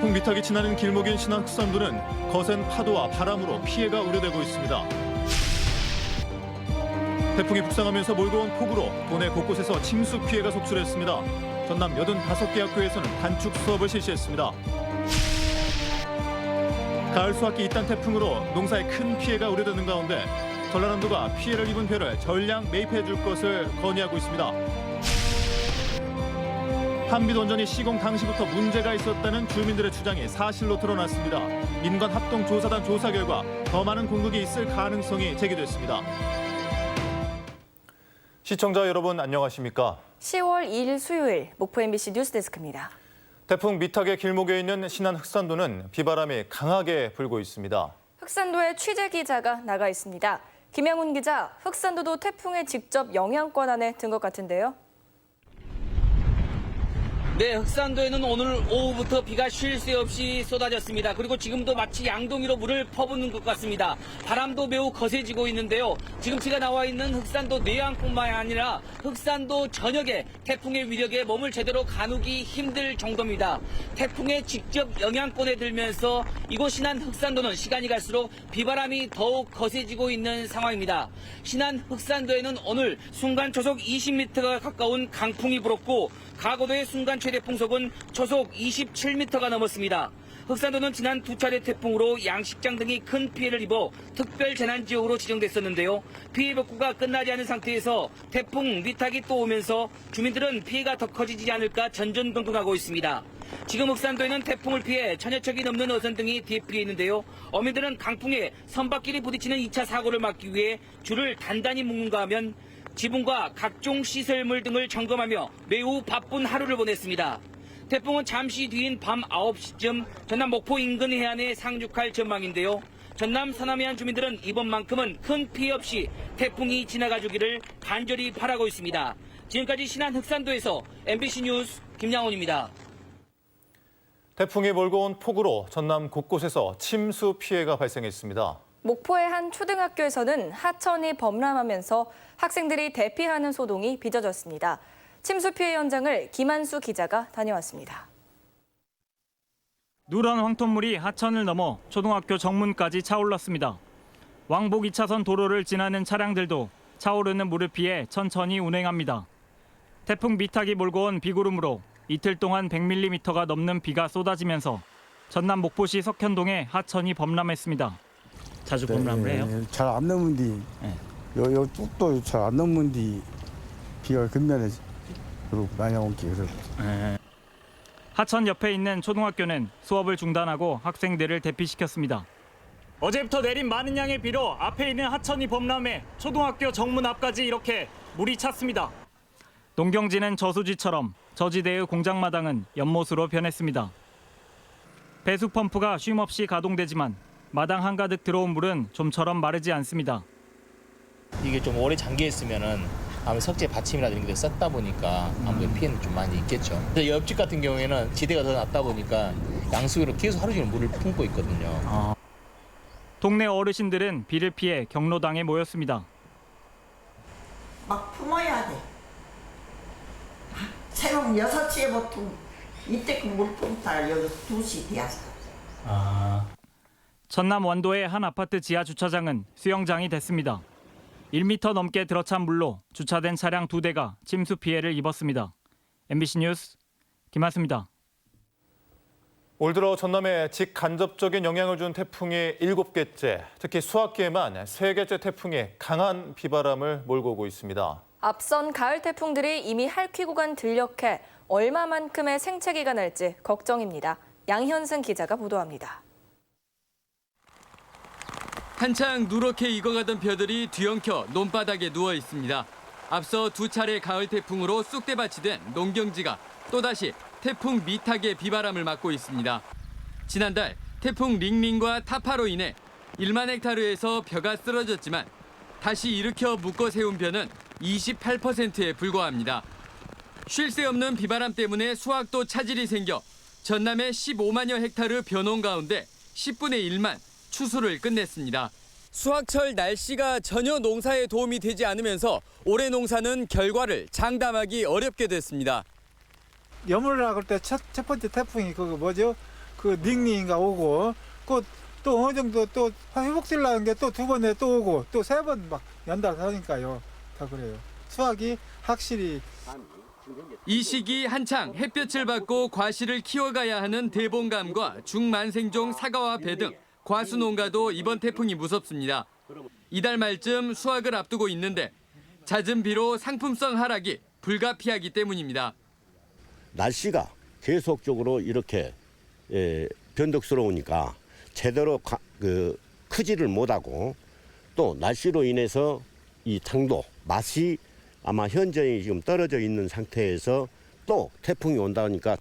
태풍 미탁이 지나는 길목인 신안 흑산도는 거센 파도와 바람으로 피해가 우려되고 있습니다. 태풍이 북상하면서 몰고 온 폭우로 도내 곳곳에서 침수 피해가 속출했습니다. 전남 85개 학교에서는 단축 수업을 실시했습니다. 가을 수학기 이딴 태풍으로 농사에 큰 피해가 우려되는 가운데 전라남도가 피해를 입은 벼를 전량 매입해 줄 것을 건의하고 있습니다. 한빛 원전이 시공 당시부터 문제가 있었다는 주민들의 주장이 사실로 드러났습니다. 민관 합동 조사단 조사 결과 더 많은 공격이 있을 가능성이 제기됐습니다. 시청자 여러분 안녕하십니까? 10월 2일 수요일 목포 MBC 뉴스데스크입니다. 태풍 미탁의 길목에 있는 신안 흑산도는 비바람이 강하게 불고 있습니다. 흑산도에 취재 기자가 나가 있습니다. 김영훈 기자, 흑산도도 태풍의 직접 영향권 안에 든 것 같은데요. 네, 흑산도에는 오늘 오후부터 비가 쉴 새 없이 쏟아졌습니다. 그리고 지금도 마치 양동이로 물을 퍼붓는 것 같습니다. 바람도 매우 거세지고 있는데요. 지금 제가 나와 있는 흑산도 내양뿐만 아니라 흑산도 전역에 태풍의 위력에 몸을 제대로 가누기 힘들 정도입니다. 태풍의 직접 영향권에 들면서 이곳 신안 흑산도는 시간이 갈수록 비바람이 더욱 거세지고 있는 상황입니다. 신안 흑산도에는 오늘 순간 초속 20m가 가까운 강풍이 불었고 가고도의 순간 최대 풍속은 초속 27m가 넘었습니다. 흑산도는 지난 두 차례 태풍으로 양식장 등이 큰 피해를 입어 특별 재난 지역으로 지정됐었는데요. 피해 복구가 끝나지 않은 상태에서 태풍 미탁이 또 오면서 주민들은 피해가 더 커지지 않을까 전전긍긍하고 있습니다. 지금 흑산도에는 태풍을 피해 천여 척이 넘는 어선 등이 대피해 있는데요. 어민들은 강풍에 선박길이 부딪히는 2차 사고를 막기 위해 줄을 단단히 묶는가 하면 지붕과 각종 시설물 등을 점검하며 매우 바쁜 하루를 보냈습니다. 태풍은 잠시 뒤인 밤 9시쯤 전남 목포 인근 해안에 상륙할 전망인데요. 전남 서남해안 주민들은 이번만큼은 큰 피해 없이 태풍이 지나가주기를 간절히 바라고 있습니다. 지금까지 신안 흑산도에서 MBC 뉴스 김양훈입니다. 태풍이 몰고 온 폭우로 전남 곳곳에서 침수 피해가 발생했습니다. 목포의 한 초등학교에서는 하천이 범람하면서 학생들이 대피하는 소동이 빚어졌습니다. 침수 피해 현장을 김한수 기자가 다녀왔습니다. 누런 황토물이 하천을 넘어 초등학교 정문까지 차올랐습니다. 왕복 2차선 도로를 지나는 차량들도 차오르는 물을 피해 천천히 운행합니다. 태풍 미탁이 몰고 온 비구름으로 이틀 동안 100mm가 넘는 비가 쏟아지면서 전남 목포시 석현동의 하천이 범람했습니다. 자주 범람을 해요? 네, 잘안 넘은 뒤, 네. 요, 요 뚝도 잘 안 넘은 뒤, 비가 근면에 그리고 많이 온 게, 그래서. 하천 옆에 있는 초등학교는 수업을 중단하고 학생들을 대피시켰습니다. 어제부터 내린 많은 양의 비로 앞에 있는 하천이 범람해 초등학교 정문 앞까지 이렇게 물이 찼습니다. 농경지는 저수지처럼 저지대의 공장마당은 연못으로 변했습니다. 배수 펌프가 쉼없이 가동되지만 마당 한가득 들어온 물은 좀처럼 마르지 않습니다. 이게 좀 오래 잠겨 있으면은 아무래도 석재 받침이라든지 이런 게 썼다 보니까 아무래도 피해는 좀 많이 있겠죠. 옆집 같은 경우에는 지대가 더 낮다 보니까 양수위로 계속 하루 종일 물을 품고 있거든요. 동네 어르신들은 비를 피해 경로당에 모였습니다. 막 품어야 돼. 새벽 6시에 보통 이때 그 물품타가 여기 2시 되었어. 전남 원도의 한 아파트 지하 주차장은 수영장이 됐습니다. 1m 넘게 들어찬 물로 주차된 차량 두 대가 침수 피해를 입었습니다. MBC 뉴스 김한수입니다. 올 들어 전남에 직간접적인 영향을 준 태풍이 일곱 개째, 특히 수학기에만 세 개째 태풍이 강한 비바람을 몰고 오고 있습니다. 앞선 가을 태풍들이 이미 할퀴구간 들녘해 얼마만큼의 생채기가 날지 걱정입니다. 양현승 기자가 보도합니다. 한창 누렇게 익어가던 벼들이 뒤엉켜 논바닥에 누워 있습니다. 앞서 두 차례 가을 태풍으로 쑥대밭이 된 농경지가 또다시 태풍 미탁의 비바람을 맞고 있습니다. 지난달 태풍 링링과 타파로 인해 1만 헥타르에서 벼가 쓰러졌지만 다시 일으켜 묶어 세운 벼는 28%에 불과합니다. 쉴 새 없는 비바람 때문에 수확도 차질이 생겨 전남의 15만여 헥타르 벼농 가운데 10분의 1만 추수를 끝냈습니다. 수확철 날씨가 전혀 농사에 도움이 되지 않으면서 올해 농사는 결과를 장담하기 어렵게 됐습니다. 여물이라 그럴 때첫 첫 번째 태풍이 그거 뭐죠? 그 닝닝이가 오고 그또 어느 정도 또 회복되려는 게 또 두 번에 또 오고 또 세 번 막 연달아 하니까요. 다 그래요. 수확이 확실히 이 시기 한창 햇볕을 받고 과실을 키워가야 하는 대봉감과 중만생종 사과와 배 등 과수 농가도 이번 태풍이 무섭습니다. 이달 말쯤 수확을 앞두고 있는데 잦은 비로 상품성 하락이 불가피하기 때문입니다. 날씨가 계속적으로 이렇게 예, 변덕스러우니까 제대로 가- 그 크지를 못하고 또 날씨로 인해서 이 당도 맛이 아마 현저히 지금 떨어져 있는 상태에서 또 태풍이 온다니까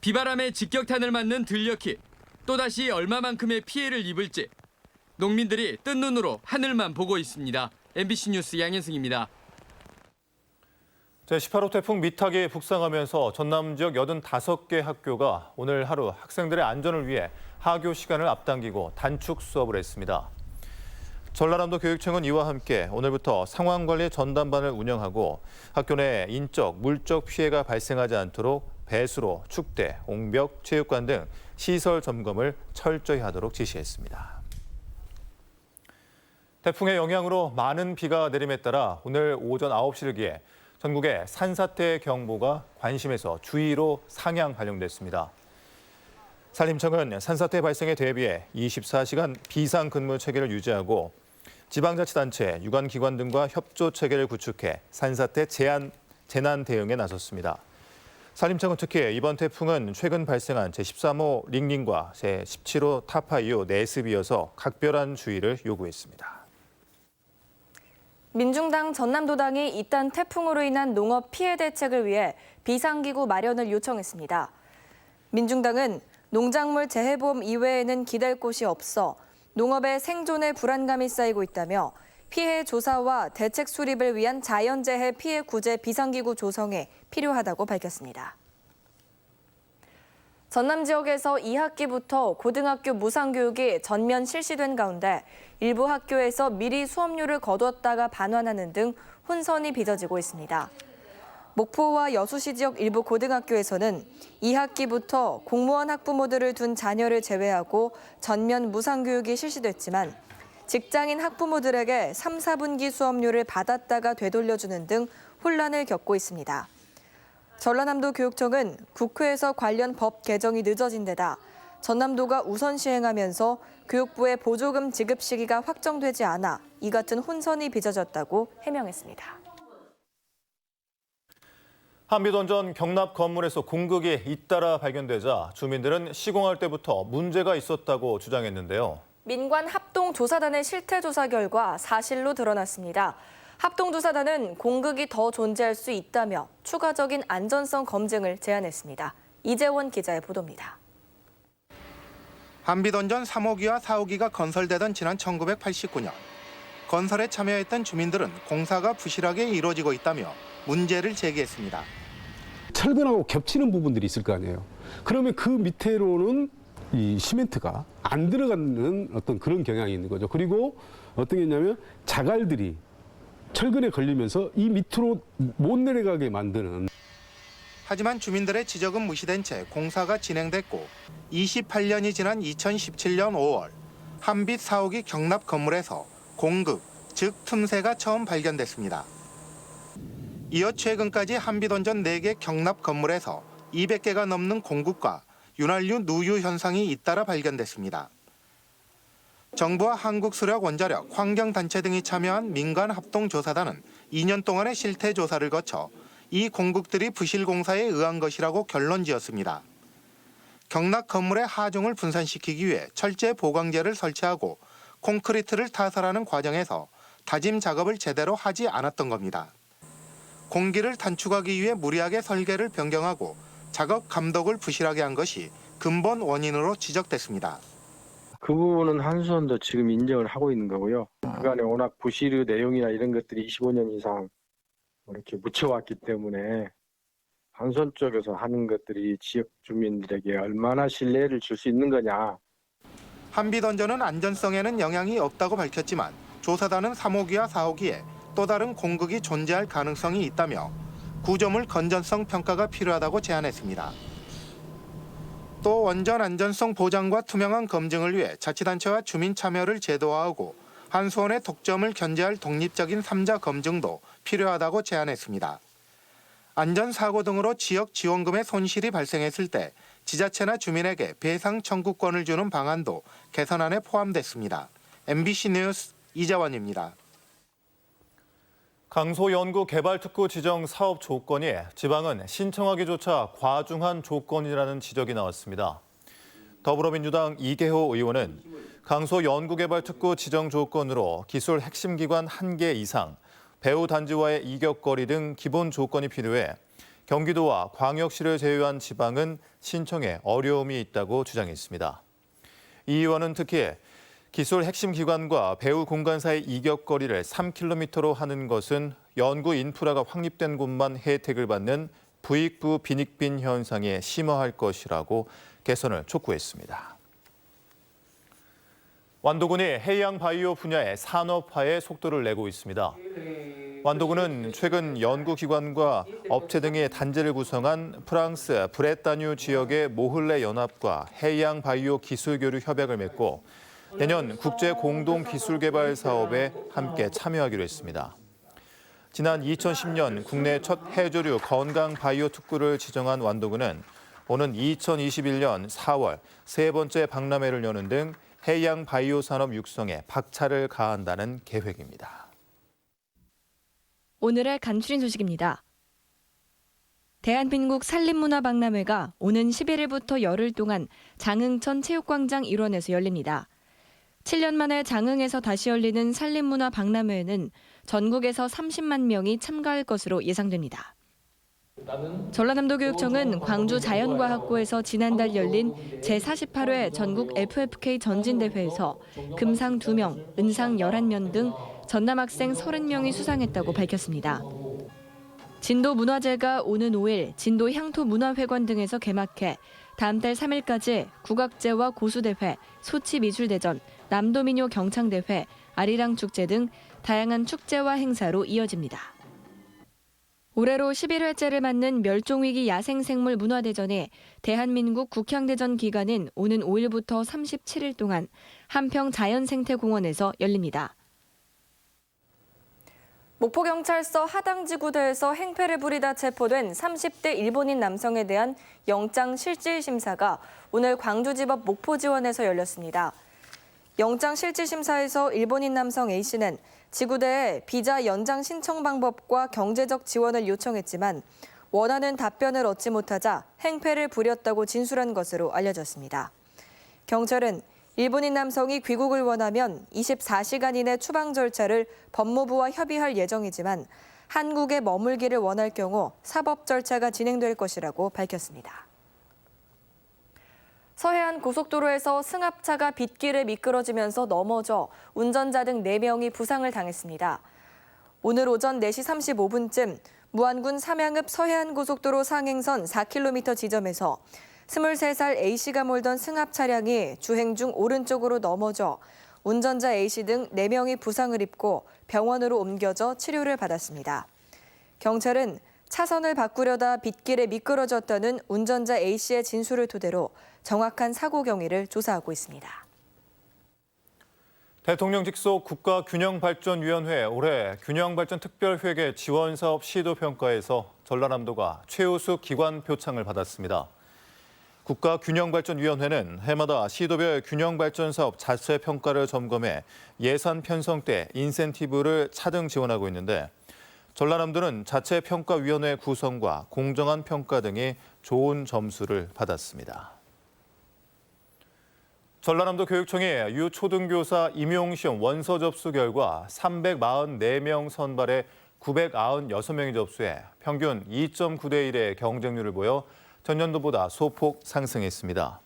비바람에 직격탄을 맞는 들녘이 또다시 얼마만큼의 피해를 입을지 농민들이 뜬 눈으로 하늘만 보고 있습니다. MBC 뉴스 양현승입니다. 제18호 태풍 미탁이 북상하면서 전남 지역 85개 학교가 오늘 하루 학생들의 안전을 위해 하교 시간을 앞당기고 단축 수업을 했습니다. 전라남도 교육청은 이와 함께 오늘부터 상황관리 전담반을 운영하고 학교 내 인적, 물적 피해가 발생하지 않도록 배수로, 축대, 옹벽, 체육관 등 시설 점검을 철저히 하도록 지시했습니다. 태풍의 영향으로 많은 비가 내림에 따라 오늘 오전 9시를 기해 전국에 산사태 경보가 관심에서 주의로 상향 발령됐습니다. 산림청은 산사태 발생에 대비해 24시간 비상 근무 체계를 유지하고 지방자치단체, 유관기관 등과 협조 체계를 구축해 산사태 재난 대응에 나섰습니다. 산림청은 특히 이번 태풍은 최근 발생한 제13호 링링과 제17호 타파 이후 내습이어서 각별한 주의를 요구했습니다. 민중당 전남도당이 이딴 태풍으로 인한 농업 피해 대책을 위해 비상기구 마련을 요청했습니다. 민중당은 농작물 재해보험 이외에는 기댈 곳이 없어 농업의 생존에 불안감이 쌓이고 있다며 피해 조사와 대책 수립을 위한 자연재해 피해 구제 비상기구 조성에 필요하다고 밝혔습니다. 전남 지역에서 2학기부터 고등학교 무상교육이 전면 실시된 가운데 일부 학교에서 미리 수업료를 거두었다가 반환하는 등 혼선이 빚어지고 있습니다. 목포와 여수시 지역 일부 고등학교에서는 2학기부터 공무원 학부모들을 둔 자녀를 제외하고 전면 무상교육이 실시됐지만 직장인 학부모들에게 3, 4분기 수업료를 받았다가 되돌려주는 등 혼란을 겪고 있습니다. 전라남도 교육청은 국회에서 관련 법 개정이 늦어진 데다 전남도가 우선 시행하면서 교육부의 보조금 지급 시기가 확정되지 않아 이 같은 혼선이 빚어졌다고 해명했습니다. 한미던전 경납 건물에서 공극이 잇따라 발견되자 주민들은 시공할 때부터 문제가 있었다고 주장했는데요. 민관 합동조사단의 실태조사 결과 사실로 드러났습니다. 합동조사단은 공극이 더 존재할 수 있다며 추가적인 안전성 검증을 제안했습니다. 이재원 기자의 보도입니다. 한비던전 3호기와 4호기가 건설되던 지난 1989년 건설에 참여했던 주민들은 공사가 부실하게 이루어지고 있다며 문제를 제기했습니다. 철근하고 겹치는 부분들이 있을 거 아니에요. 그러면 그 밑에로는 이 시멘트가 안 들어가는 어떤 그런 경향이 있는 거죠. 그리고 어떤 게 있냐면 자갈들이 철근에 걸리면서 이 밑으로 못 내려가게 만드는 하지만 주민들의 지적은 무시된 채 공사가 진행됐고 28년이 지난 2017년 5월 한빛 4호기 경납 건물에서 공급, 즉 틈새가 처음 발견됐습니다. 이어 최근까지 한비던전 4개 경납 건물에서 200개가 넘는 공급과 윤활유 누유 현상이 잇따라 발견됐습니다. 정부와 한국수력원자력, 환경단체 등이 참여한 민간 합동조사단은 2년 동안의 실태 조사를 거쳐 이 공국들이 부실 공사에 의한 것이라고 결론 지었습니다. 경락 건물의 하중을 분산시키기 위해 철제 보강재를 설치하고 콘크리트를 타설하는 과정에서 다짐 작업을 제대로 하지 않았던 겁니다. 공기를 단축하기 위해 무리하게 설계를 변경하고 작업 감독을 부실하게 한 것이 근본 원인으로 지적됐습니다. 그 부분은 한수원도 지금 인정을 하고 있는 거고요. 그간에 워낙 부실의 내용이나 이런 것들이 25년 이상 이렇게 묻혀왔기 때문에 한수원 쪽에서 하는 것들이 지역 주민들에게 얼마나 신뢰를 줄 수 있는 거냐. 한비던전은 안전성에는 영향이 없다고 밝혔지만 조사단은 3호기와 4호기에 또 다른 공극이 존재할 가능성이 있다며 구조물 건전성 평가가 필요하다고 제안했습니다. 또 원전 안전성 보장과 투명한 검증을 위해 자치단체와 주민 참여를 제도화하고 한수원의 독점을 견제할 독립적인 삼자 검증도 필요하다고 제안했습니다. 안전사고 등으로 지역 지원금의 손실이 발생했을 때 지자체나 주민에게 배상 청구권을 주는 방안도 개선안에 포함됐습니다. MBC 뉴스 이자원입니다. 강소연구 개발특구 지정 사업 조건이 지방은 신청하기조차 과중한 조건이라는 지적이 나왔습니다. 더불어민주당 이계호 의원은 강소연구개발특구 지정 조건으로 기술 핵심 기관 한개 이상, 배후 단지와의 이격거리 등 기본 조건이 필요해 경기도와 광역시를 제외한 지방은 신청에 어려움이 있다고 주장했습니다. 이 의원은 특히 기술 핵심 기관과 배후 공간 사이 이격거리를 3km로 하는 것은 연구 인프라가 확립된 곳만 혜택을 받는 부익부 빈익빈 현상에 심화할 것이라고 개선을 촉구했습니다. 완도군이 해양 바이오 분야의 산업화에 속도를 내고 있습니다. 완도군은 최근 연구기관과 업체 등의 단지를 구성한 프랑스 브레타뉴 지역의 모흘레 연합과 해양 바이오 기술 교류 협약을 맺고 내년 국제 공동 기술 개발 사업에 함께 참여하기로 했습니다. 지난 2010년 국내 첫 해조류 건강 바이오 특구를 지정한 완도군은 오는 2021년 4월 세 번째 박람회를 여는 등 해양 바이오 산업 육성에 박차를 가한다는 계획입니다. 오늘의 간추린 소식입니다. 대한민국 산림문화박람회가 오는 11일부터 열흘 동안 장흥천 체육광장 일원에서 열립니다. 7년 만에 장흥에서 다시 열리는 산림문화 박람회에는 전국에서 30만 명이 참가할 것으로 예상됩니다. 전라남도 교육청은 광주 자연과학고에서 지난달 열린 제48회 전국 FFK 전진대회에서 금상 2명, 은상 11명 등 전남 학생 30명이 수상했다고 밝혔습니다. 진도 문화제가 오는 5일 진도 향토 문화회관 등에서 개막해 다음 달 3일까지 국악제와 고수대회, 소치 미술대전, 남도민요 경창대회, 아리랑 축제 등 다양한 축제와 행사로 이어집니다. 올해로 11회째를 맞는 멸종위기 야생생물 문화대전에 대한민국 국향대전 기간은 오는 5일부터 37일 동안 한평 자연생태공원에서 열립니다. 목포경찰서 하당지구대에서 행패를 부리다 체포된 30대 일본인 남성에 대한 영장 실질 심사가 오늘 광주지법 목포지원에서 열렸습니다. 영장 실질 심사에서 일본인 남성 A 씨는 지구대에 비자 연장 신청 방법과 경제적 지원을 요청했지만 원하는 답변을 얻지 못하자 행패를 부렸다고 진술한 것으로 알려졌습니다. 경찰은 일본인 남성이 귀국을 원하면 24시간 이내 추방 절차를 법무부와 협의할 예정이지만 한국에 머물기를 원할 경우 사법 절차가 진행될 것이라고 밝혔습니다. 서해안 고속도로에서 승합차가 빗길에 미끄러지면서 넘어져 운전자 등 4명이 부상을 당했습니다. 오늘 오전 4시 35분쯤 무안군 삼양읍 서해안 고속도로 상행선 4km 지점에서 23살 A씨가 몰던 승합 차량이 주행 중 오른쪽으로 넘어져 운전자 A씨 등 4명이 부상을 입고 병원으로 옮겨져 치료를 받았습니다. 경찰은 차선을 바꾸려다 빗길에 미끄러졌다는 운전자 A씨의 진술을 토대로 정확한 사고 경위를 조사하고 있습니다. 대통령 직속 국가균형발전위원회 올해 균형발전 특별회계 지원사업 시도 평가에서 전라남도가 최우수 기관 표창을 받았습니다. 국가균형발전위원회는 해마다 시도별 균형발전 사업 자체 평가를 점검해 예산 편성 때 인센티브를 차등 지원하고 있는데 전라남도는 자체 평가위원회 구성과 공정한 평가 등이 좋은 점수를 받았습니다. 전라남도 교육청이 유초등교사 임용시험 원서 접수 결과 344명 선발에 996명이 접수해 평균 2.9대 1의 경쟁률을 보여 전년도보다 소폭 상승했습니다.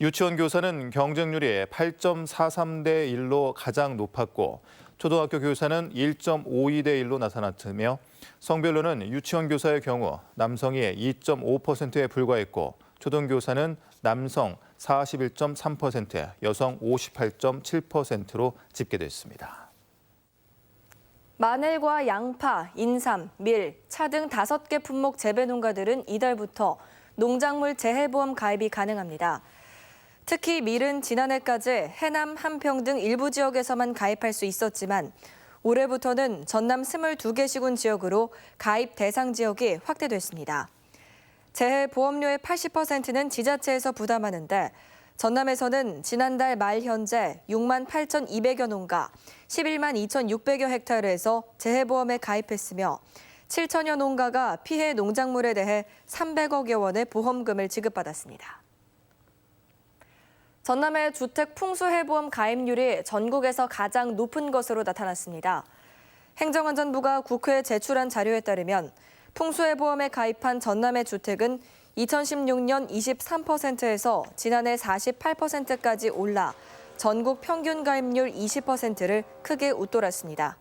유치원 교사는 경쟁률이 8.43대 1로 가장 높았고 초등학교 교사는 1.52대 1로 나타났으며 성별로는 유치원 교사의 경우 남성이 2.5%에 불과했고 초등교사는 남성 41.3%, 여성 58.7%로 집계됐습니다. 마늘과 양파, 인삼, 밀, 차 등 다섯 개 품목 재배 농가들은 이달부터 농작물 재해보험 가입이 가능합니다. 특히 밀은 지난해까지 해남, 한평 등 일부 지역에서만 가입할 수 있었지만 올해부터는 전남 22개 시군 지역으로 가입 대상 지역이 확대됐습니다. 재해 보험료의 80%는 지자체에서 부담하는데 전남에서는 지난달 말 현재 6만 8,200여 농가, 11만 2,600여 헥타르에서 재해보험에 가입했으며 7천여 농가가 피해 농작물에 대해 300억여 원의 보험금을 지급받았습니다. 전남의 주택 풍수해보험 가입률이 전국에서 가장 높은 것으로 나타났습니다. 행정안전부가 국회에 제출한 자료에 따르면 풍수해보험에 가입한 전남의 주택은 2016년 23%에서 지난해 48%까지 올라 전국 평균 가입률 20%를 크게 웃돌았습니다.